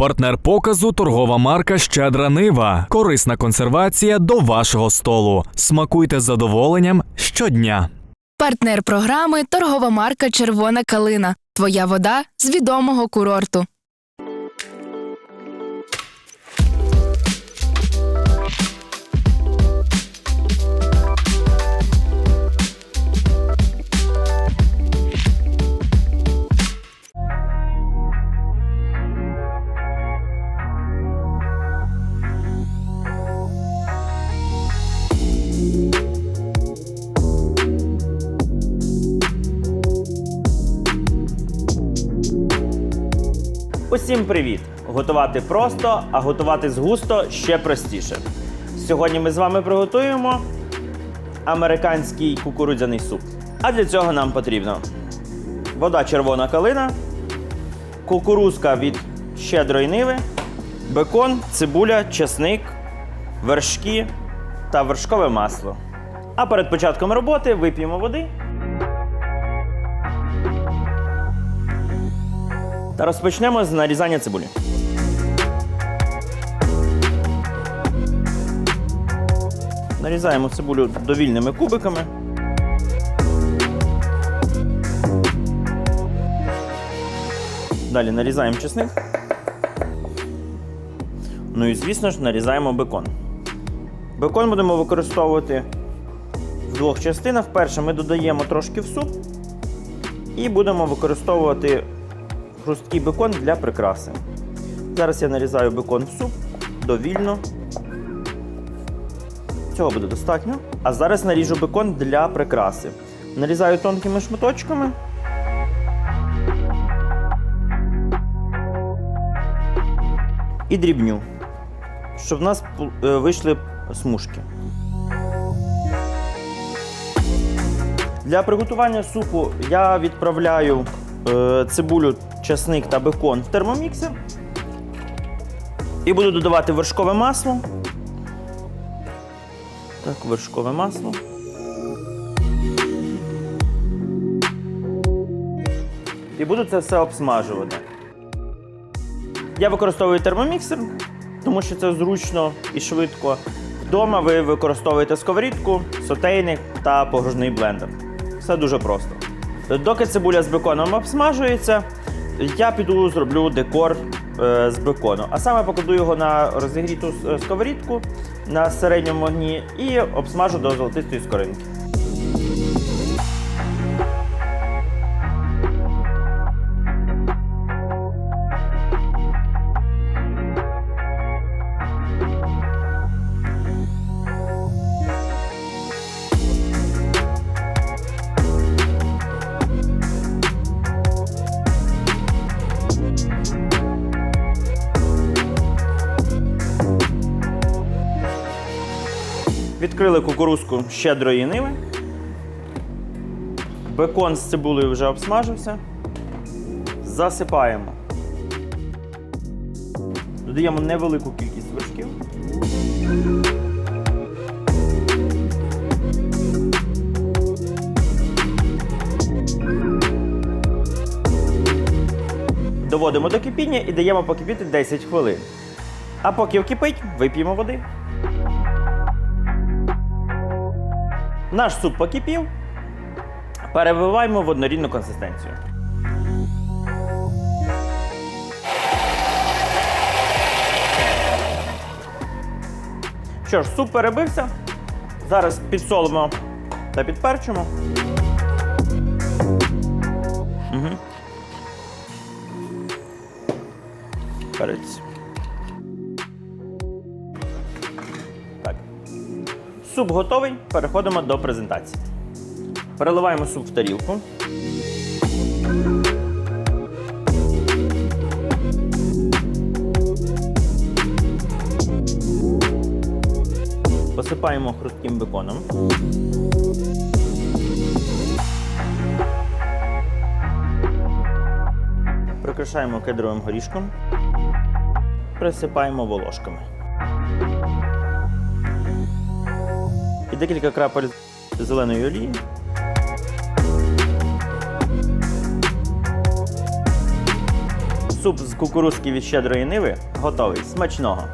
Партнер показу торгова марка Щедра Нива. Корисна консервація до вашого столу. Смакуйте з задоволенням щодня. Партнер програми торгова марка Червона калина. Твоя вода з відомого курорту. Усім привіт! Готувати просто, а готувати з густо ще простіше. Сьогодні ми з вами приготуємо американський кукурудзяний суп. А для цього нам потрібно вода червона калина, кукурузка від щедрої ниви, бекон, цибуля, чесник, вершки та вершкове масло. А перед початком роботи вип'ємо води та розпочнемо з нарізання цибулі. Нарізаємо цибулю довільними кубиками. Далі нарізаємо чесник. Ну і, звісно ж, нарізаємо бекон. Бекон будемо використовувати в двох частинах. Перше ми додаємо трошки в суп і будемо використовувати хрусткий бекон для прикраси. Зараз я нарізаю бекон в суп довільно. Цього буде достатньо. А зараз наріжу бекон для прикраси. Нарізаю тонкими шматочками. І дрібню, щоб в нас е, вийшли смужки. Для приготування супу я відправляю цибулю, часник та бекон в термоміксер. І буду додавати вершкове масло. Так, вершкове масло. І буду це все обсмажувати. Я використовую термоміксер, тому що це зручно і швидко. Вдома ви використовуєте сковорідку, сотейник та погружний блендер. Все дуже просто. Доки цибуля з беконом обсмажується, я піду зроблю декор е, з бекону. А саме покладу його на розігріту сковорідку на середньому вогні і обсмажу до золотистої скоринки. Відкрили кукурузку щедрої ниви. Бекон з цибулею вже обсмажився. Засипаємо. Додаємо невелику кількість вершків. Доводимо до кипіння і даємо покипіти 10 хвилин. А поки вкипить, вип'ємо води. Наш суп покипів. Перебиваємо в однорідну консистенцію. Що ж, суп перебився. Зараз підсолимо та підперчимо. Угу. Перець. Суп готовий. Переходимо до презентації. Переливаємо суп в тарілку. Посипаємо хрустким беконом. Прикрашаємо кедровим горішком. Присипаємо волошками. Декілька крапель зеленої олії. Суп з кукурузки від щедрої ниви готовий. Смачного!